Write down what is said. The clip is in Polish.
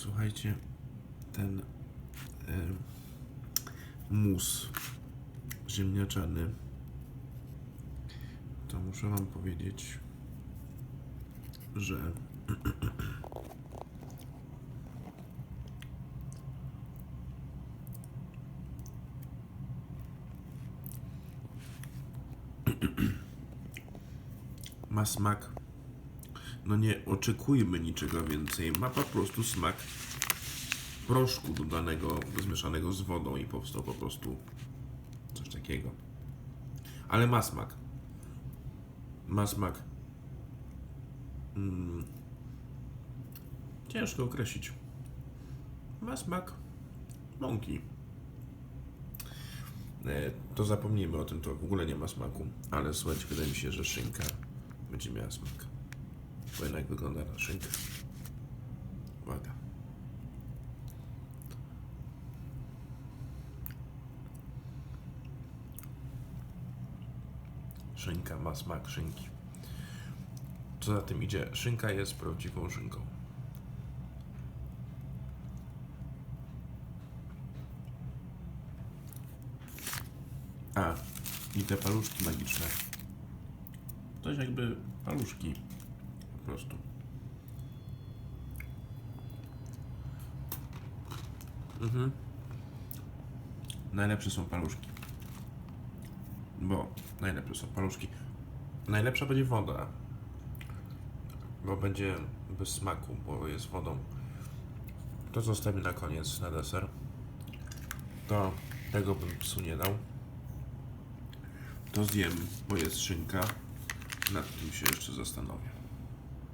słuchajcie, ten mus ziemniaczany, to muszę Wam powiedzieć, że ma smak. No nie oczekujmy niczego więcej. Ma po prostu smak proszku dodanego, zmieszanego z wodą i powstał po prostu coś takiego. Ale ma smak. Ma smak. Mm. Ciężko określić. Ma smak mąki. E, To zapomnijmy o tym, to w ogóle nie ma smaku. Ale słuchajcie, wydaje mi się, że szynka będzie miała smak. Bo jednak wygląda na szynkę. Uwaga. Szynka ma smak szynki. Co za tym idzie, szynka jest prawdziwą szynką. A, i te paluszki magiczne. To jest jakby paluszki. Prostu. Mhm. Najlepsze są paluszki. Bo najlepsze są paluszki. Najlepsza będzie woda. Bo będzie bez smaku, bo jest wodą. To zostawię na koniec, na deser. To tego bym psu nie dał. To zjem, bo jest szynka. Nad tym się jeszcze zastanowię.